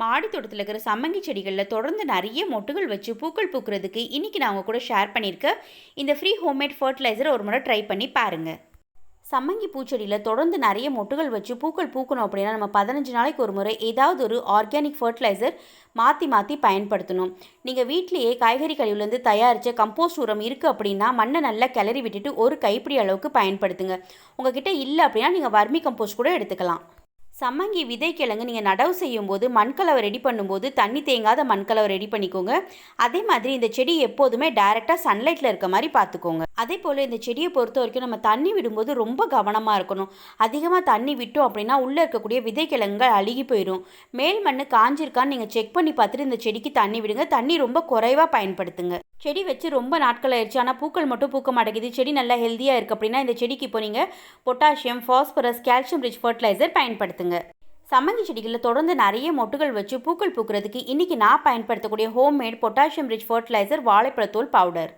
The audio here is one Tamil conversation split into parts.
மாடி தோட்டத்தில் இருக்கிற சம்மங்கி செடிகளில் தொடர்ந்து நிறைய மொட்டுகள் வச்சு பூக்கள் பூக்கிறதுக்கு இன்றைக்கி நான் உங்கள் கூட ஷேர் பண்ணியிருக்கேன். இந்த ஃப்ரீ ஹோம்மேட் ஃபர்டிலைசரை ஒரு முறை ட்ரை பண்ணி பாருங்கள் சம்மங்கி பூச்செடியில் தொடர்ந்து நிறைய மொட்டுகள் வச்சு பூக்கள் பூக்கணும் அப்படின்னா நம்ம பதினஞ்சு நாளைக்கு ஒரு முறை ஏதாவது ஒரு ஆர்கானிக் ஃபர்டிலைசர் மாற்றி மாற்றி பயன்படுத்தணும். நீங்கள் வீட்டிலேயே காய்கறி கழிவுலேருந்து தயாரித்த கம்போஸ்ட் உரம் இருக்குது அப்படின்னா மண்ணை நல்லா கிளறி விட்டுட்டு ஒரு கைப்பிடி அளவுக்கு பயன்படுத்துங்க. உங்ககிட்ட இல்லை அப்படின்னா நீங்கள் வர்மி கம்போஸ்ட் கூட எடுத்துக்கலாம். சம்மங்கி விதைக்கிழங்கு நீங்கள் நடவு செய்யும்போது மண்கலவை ரெடி பண்ணும்போது தண்ணி தேங்காத மண்கலவை ரெடி பண்ணிக்கோங்க. அதே மாதிரி இந்த செடி எப்போதுமே டைரெக்டாக சன்லைட்டில் இருக்க மாதிரி பார்த்துக்கோங்க. அதே போல் இந்த செடியை பொறுத்த வரைக்கும் நம்ம தண்ணி விடும்போது ரொம்ப கவனமாக இருக்கணும். அதிகமாக தண்ணி விட்டோம் அப்படின்னா உள்ளே இருக்கக்கூடிய விதைக்கிழங்குகள் அழுகி போயிடும். மேல் மண் காஞ்சிருக்கான்னு நீங்கள் செக் பண்ணி பார்த்துட்டு இந்த செடிக்கு தண்ணி விடுங்க. தண்ணி ரொம்ப குறைவாக பயன்படுத்துங்க. செடி வச்சு ரொம்ப நாட்கள் ஆயிடுச்சு. ஆனால் பூக்கள் மட்டும் பூக்க மாட்டேங்குது. செடி நல்லா ஹெல்த்தியாக இருக்குது அப்படின்னா இந்த செடிக்கு இப்போ நீங்கள் potassium phosphorus calcium rich fertilizer பயன்படுத்துங்க. சம்மங்கி செடிகளில் தொடர்ந்து நிறைய மொட்டுகள் வச்சு பூக்கள் பூக்கிறதுக்கு இன்றைக்கி நான் பயன்படுத்தக்கூடிய ஹோம்மேட் பொட்டாசியம் ரிச் ஃபர்டிலைசர் வாழைப்பழத்தோல் பவுடர்.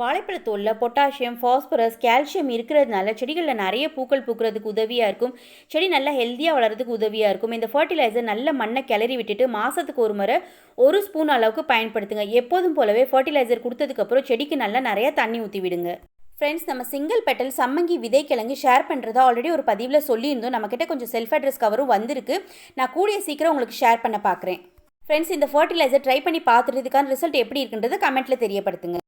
வாழைப்பழத்தோலில் பொட்டாசியம் ஃபாஸ்பரஸ் கால்சியம் இருக்கிறதுனால செடிகளில் நிறைய பூக்கள் பூக்கிறதுக்கு உதவியாக இருக்கும். செடி நல்லா ஹெல்த்தியாக வளர்கிறதுக்கு உதவியாக இருக்கும். இந்த ஃபர்டிலைசர் நல்ல மண்ணை கிளறி விட்டுட்டு மாதத்துக்கு ஒரு முறை ஒரு ஸ்பூன் அளவுக்கு பயன்படுத்துங்க. எப்போதும் போலவே ஃபர்டிலைசர் கொடுத்ததுக்கப்புறம் செடிக்கு நல்லா நிறையா தண்ணி ஊற்றி விடுங்க. ஃப்ரெண்ட்ஸ் நம்ம சிங்கிள் பெட்டல் சம்மங்கி விதைக்கிழங்கு ஷேர் பண்ணுறதா ஆல்ரெடி ஒரு பதிவில் சொல்லியிருந்தோம். நம்மக்கிட்ட கொஞ்சம் செல்ஃப் அட்ரஸ் கவரும் வந்திருக்கு. நான் கூடிய சீக்கிரம் உங்களுக்கு ஷேர் பண்ண பார்க்குறேன் ஃப்ரெண்ட்ஸ் இந்த ஃபர்டிலைசர் ட்ரை பண்ணி பார்த்துட்டு இதுக்கான ரிசல்ட் எப்படி இருக்குன்றது கமெண்ட்டில் தெரியப்படுத்துங்க.